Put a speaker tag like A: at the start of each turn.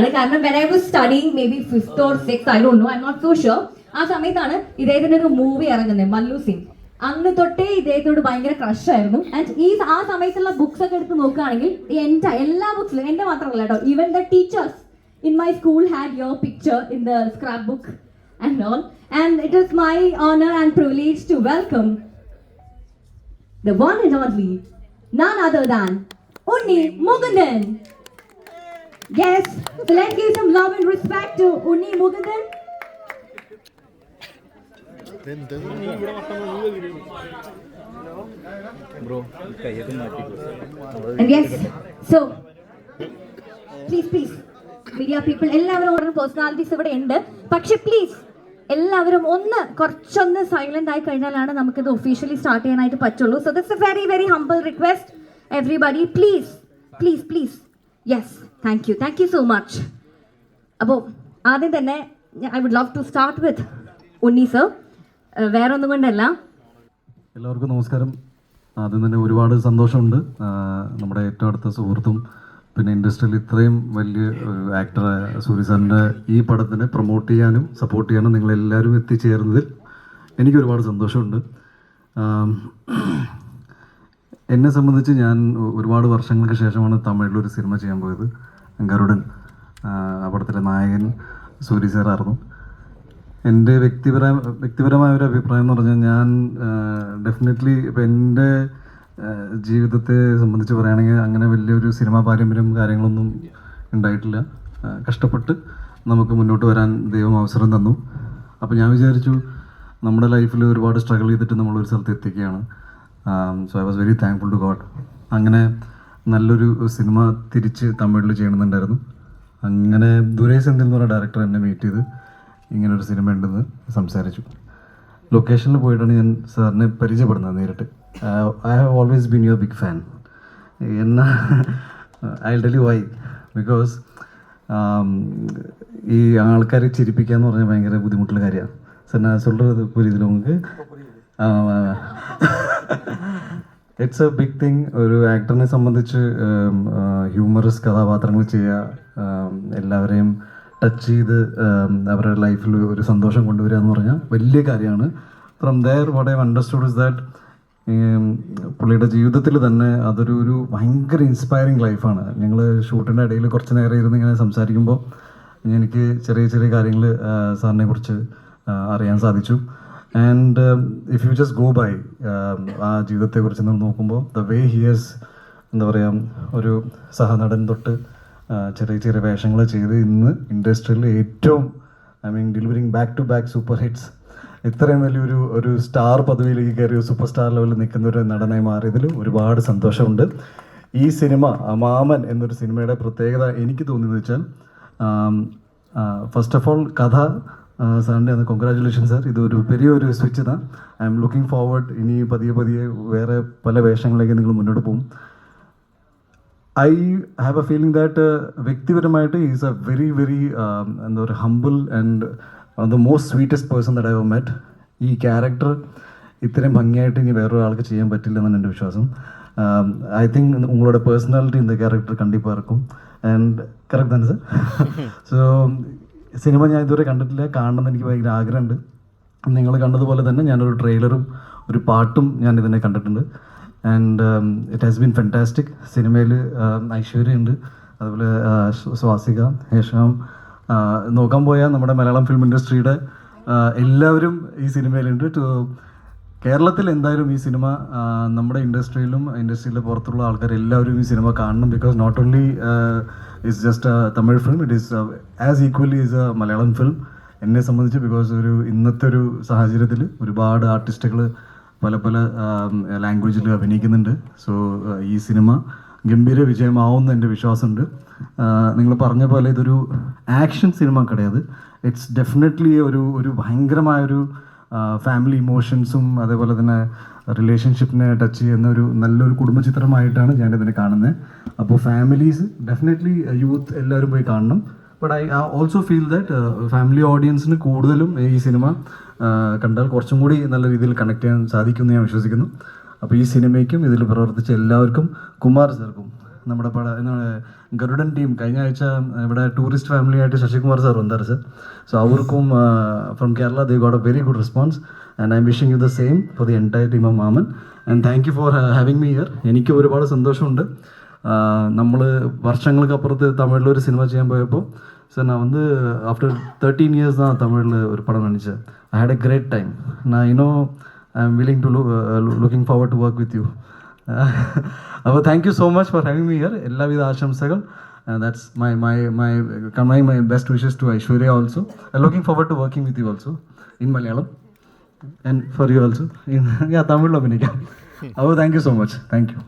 A: ആണ് കാരണം when I was studying maybe fifth or six I know I not so sure ആ സമയത്താണ് ഇദ്ദേഹത്തിന്റെ ഒരു മൂവി ഇറങ്ങുന്നത് മല്ലു സിംഗ് അന്ന് തൊട്ടേ ഇദ്ദേഹത്തോട് ഭയങ്കര ക്രഷ് ആയിരുന്നു ആൻഡ് ഈ ആ സമയത്തുള്ള ബുക്സ് ഒക്കെ എടുത്ത് നോക്കുകയാണെങ്കിൽ എന്റെ എല്ലാ ബുക്സിലും എന്റെ മാത്രമല്ല കേട്ടോ even the teachers in in my school had your picture in the book and all. And it is my honor and privilege to welcome the one and only, none other than Unni Mugundan. Yes, so let's give some love and respect to Unni Mugundan.
B: മാറ്റി.
A: And yes, so please, please, media people എല്ലാവരും ഓരോ personalities ഇവിടെ ഉണ്ട്. പക്ഷെ please എല്ലാവരും ഒന്ന് കുറച്ചൊന്ന് silent ആയി കഴിഞ്ഞാലാണ് നമുക്കിത് ഒഫീഷ്യലി സ്റ്റാർട്ട് ചെയ്യാനായിട്ട് പറ്റുള്ളൂ. So this a very very humble request everybody please please please yes thank you thank you so much അപ്പോൾ ആദ്യം തന്നെ I would love to start with Unni sir വേറെ ഒന്നും കൊണ്ടല്ല.
C: എല്ലാവർക്കും നമസ്കാരം. ആദ്യം തന്നെ ഒരുപാട് സന്തോഷമുണ്ട്. നമ്മുടെ ഏറ്റവും അടുത്ത സുഹൃത്തും പിന്നെ ഇൻഡസ്ട്രിയിൽ ഇത്രയും വലിയ ആക്ടർ സൂര്യ സാറിന്റെ ഈ പടത്തിനെ പ്രൊമോട്ട് ചെയ്യാനും സപ്പോർട്ട് ചെയ്യാനും നിങ്ങളെല്ലാവരും എത്തിച്ചേർന്നതിൽ എനിക്ക് ഒരുപാട് സന്തോഷമുണ്ട്. എന്നെ സംബന്ധിച്ച് ഞാൻ ഒരുപാട് വർഷങ്ങൾക്ക് ശേഷമാണ് തമിഴിലൊരു സിനിമ ചെയ്യാൻ പോയത്. ഗരുഡൻ പടത്തിലെ നായകൻ സൂര്യ സാറായിരുന്നു എന്റെ വ്യക്തിപര വ്യക്തിപരമായ ഒരു അഭിപ്രായം എന്ന് പറഞ്ഞാൽ ഞാൻ ഡെഫിനറ്റ്ലി ഇപ്പം എന്റെ ജീവിതത്തെ സംബന്ധിച്ച് പറയുകയാണെങ്കിൽ അങ്ങനെ വലിയൊരു സിനിമാ പാരമ്പര്യം കാര്യങ്ങളൊന്നും ഉണ്ടായിട്ടില്ല. കഷ്ടപ്പെട്ട് നമുക്ക് മുന്നോട്ട് വരാൻ ദൈവം അവസരം തന്നു. അപ്പോൾ ഞാൻ വിചാരിച്ചു നമ്മുടെ ലൈഫിൽ ഒരുപാട് സ്ട്രഗിൾ ചെയ്തിട്ട് നമ്മളൊരു സ്ഥലത്ത് എത്തിക്കുകയാണ്. so I was very thankful to God അങ്ങനെ നല്ലൊരു സിനിമ തിരിച്ച് തമിഴിൽ ചെയ്യണമെന്നുണ്ടായിരുന്നു അങ്ങനെ ദുരേഷ് സെന്തിൽ എന്ന് പറഞ്ഞ ഡയറക്ടർ എന്നെ മീറ്റ് ചെയ്ത് ഇങ്ങനെ ഒരു സിനിമ ഉണ്ടെന്ന് സംസാരിച്ചു ലൊക്കേഷനിൽ പോയിട്ടാണ് ഞാൻ സാറിനെ പരിചയപ്പെടുന്നത് നേരിട്ട് I have always been your big fan എന്നാ I tell you why because ഈ ആൾക്കാരെ ചിരിപ്പിക്കുക എന്ന് പറഞ്ഞാൽ ഭയങ്കര ബുദ്ധിമുട്ടുള്ള കാര്യമാണ് സാർ ഞാൻ சொல்கிறது புரியுதுல உங்களுக்கு ഇറ്റ്സ് എ ബിഗ് തിങ് ഒരു ആക്ടറിനെ സംബന്ധിച്ച് ഹ്യൂമറസ് കഥാപാത്രങ്ങൾ ചെയ്യുക എല്ലാവരെയും ടച്ച് ചെയ്ത് അവരുടെ ലൈഫിൽ ഒരു സന്തോഷം കൊണ്ടുവരിക എന്ന് പറഞ്ഞാൽ വലിയ കാര്യമാണ്. From there what I understood is that പുള്ളിയുടെ ജീവിതത്തിൽ തന്നെ അതൊരു ഒരു ഭയങ്കര ഇൻസ്പയറിങ് ലൈഫാണ് ഞങ്ങൾ ഷൂട്ടിന്റെ ഇടയിൽ കുറച്ച് നേരം ഇരുന്ന് ഇങ്ങനെ സംസാരിക്കുമ്പോൾ എനിക്ക് ചെറിയ ചെറിയ കാര്യങ്ങൾ സാറിനെ കുറിച്ച് അറിയാൻ സാധിച്ചു. And if you just go by ആ ജീവിതത്തെക്കുറിച്ച് നമ്മൾ നോക്കുമ്പോൾ ദ വേ ഹിയേഴ്സ് എന്താ പറയുക ഒരു സഹനടൻ തൊട്ട് ചെറിയ ചെറിയ വേഷങ്ങൾ ചെയ്ത് ഇന്ന് ഇൻഡസ്ട്രിയിൽ ഏറ്റവും I mean delivering back to back super hits ഇത്രയും വലിയൊരു ഒരു സ്റ്റാർ പദവിയിലേക്ക് കയറി സൂപ്പർ സ്റ്റാർ ലെവലിൽ നിൽക്കുന്ന ഒരു നടനായി മാറിയതിൽ ഒരുപാട് സന്തോഷമുണ്ട്. ഈ സിനിമ മാമൻ എന്നൊരു സിനിമയുടെ പ്രത്യേകത എനിക്ക് തോന്നിയെന്ന് വെച്ചാൽ ഫസ്റ്റ് ഓഫ് ഓൾ കഥ സാറിന്റെ അന്ന് കൊങ്ക്രാചുലേഷൻ സാർ ഇതൊരു വലിയൊരു സ്വിച്ച് തന്നെ ഐ എം ലുക്കിംഗ് ഫോർവേഡ് ഇനി പതിയെ പതിയെ വേറെ പല വേഷങ്ങളിലേക്ക് നിങ്ങൾ മുന്നോട്ട് പോകും. I have a feeling that വ്യക്തിപരമായിട്ട് ഈസ് എ വെരി വെരി എന്താ പറയുക humble and the most sweetest person that I have met ഈ ക്യാരക്ടർ ഇത്രയും ഭംഗിയായിട്ട് ഇനി വേറൊരാൾക്ക് ചെയ്യാൻ പറ്റില്ലെന്നാണ് എന്റെ വിശ്വാസം. Um, ഐ തിങ്ക് ഉങ്ങളുടെ പേഴ്സണാലിറ്റി ദ ക്യാരക്ടർ കണ്ടിപ്പാർക്കും. ആൻഡ് കറക്റ്റ് തന്നെ സർ സോ സിനിമ ഞാൻ ഇതുവരെ കണ്ടിട്ടില്ല. കാണണമെന്ന് എനിക്ക് ഭയങ്കര ആഗ്രഹമുണ്ട്. നിങ്ങൾ കണ്ടതുപോലെ തന്നെ ഞാനൊരു ട്രെയിലറും ഒരു പാട്ടും ഞാൻ ഇതിനെ കണ്ടിട്ടുണ്ട്. And it has been fantastic സിനിമയിൽ ഐശ്വര്യ ഉണ്ട് അതുപോലെ സ്വാസിക ഹേഷാം. നോക്കാൻ പോയാൽ നമ്മുടെ മലയാളം ഫിലിം ഇൻഡസ്ട്രിയുടെ എല്ലാവരും ഈ സിനിമയിലുണ്ട്. ടു കേരളത്തിൽ എന്തായാലും ഈ സിനിമ നമ്മുടെ ഇൻഡസ്ട്രിയിലും ഇൻഡസ്ട്രിയിലെ പുറത്തുള്ള ആൾക്കാർ എല്ലാവരും ഈ സിനിമ കാണണം. Because not only it's just Tamil film it is as equally is a Malayalam film എന്നെ സംബന്ധിച്ച് ബിക്കോസ് ഒരു ഇന്നത്തെ ഒരു സാഹചര്യത്തിൽ ഒരുപാട് ആർട്ടിസ്റ്റുകൾ പല പല ലാംഗ്വേജിൽ അഭിനയിക്കുന്നുണ്ട്. സോ ഈ സിനിമ ഗംഭീര വിജയമാവുമെന്ന് എന്റെ വിശ്വാസമുണ്ട്. നിങ്ങൾ പറഞ്ഞ പോലെ ഇതൊരു ആക്ഷൻ സിനിമ കിടയത്. ഇറ്റ്സ് ഡെഫിനറ്റ്ലി ഒരു ഒരു ഭയങ്കരമായൊരു ഫാമിലി ഇമോഷൻസും അതേപോലെ തന്നെ റിലേഷൻഷിപ്പിനെ ടച്ച് ചെയ്യുന്ന ഒരു നല്ലൊരു കുടുംബ കുടുംബചിത്രമായിട്ടാണ് ഇതിനെ കാണുന്നത്. അപ്പോൾ ഫാമിലീസ് ഡെഫിനറ്റ്ലി യൂത്ത് എല്ലാവരും പോയി കാണണം. But I also feel that family ഓഡിയൻസിന് കൂടുതലും ഈ സിനിമ കണ്ടാൽ കുറച്ചും കൂടി നല്ല രീതിയിൽ കണക്ട് ചെയ്യാൻ സാധിക്കുമെന്ന് ഞാൻ വിശ്വസിക്കുന്നു. അപ്പോൾ ഈ സിനിമയ്ക്കും ഇതിൽ പ്രവർത്തിച്ച എല്ലാവർക്കും കുമാർ സാർക്കും നമ്മുടെ പട നമ്മുടെ ഗരുഡൻ ടീം കഴിഞ്ഞ ആഴ്ച ഇവിടെ ടൂറിസ്റ്റ് ഫാമിലി ആയിട്ട് ശശികുമാർ സാർ വന്നാറ് സർ സോ അവർക്കും from Kerala they got a very good response and I am wishing you the same for the entire team of Maaman and thank you for having me here എനിക്ക് ഒരുപാട് സന്തോഷമുണ്ട് നമ്മൾ വർഷങ്ങൾക്ക് അപ്പുറത്ത് തമിഴിൽ ഒരു cinema ചെയ്യാൻ പോയപ്പോൾ சார் நான் வந்து ஆஃப்டர் தேர்ட்டீன் இயர்ஸ் தான் தமிழில் ஒரு படம் நடித்தேன் I had a great time நான் இன்னும் I am willing to looking forward to work with you അപ്പോൾ thank you so much for having me here എല്ലാവിധ ആശംസകൾ that's my my my convey my best wishes to Aishwarya also looking forward to working with you also in Malayalam and for you also ഞാൻ തമിഴിൽ അഭിനയിക്കാം. അപ്പോൾ thank you so much thank you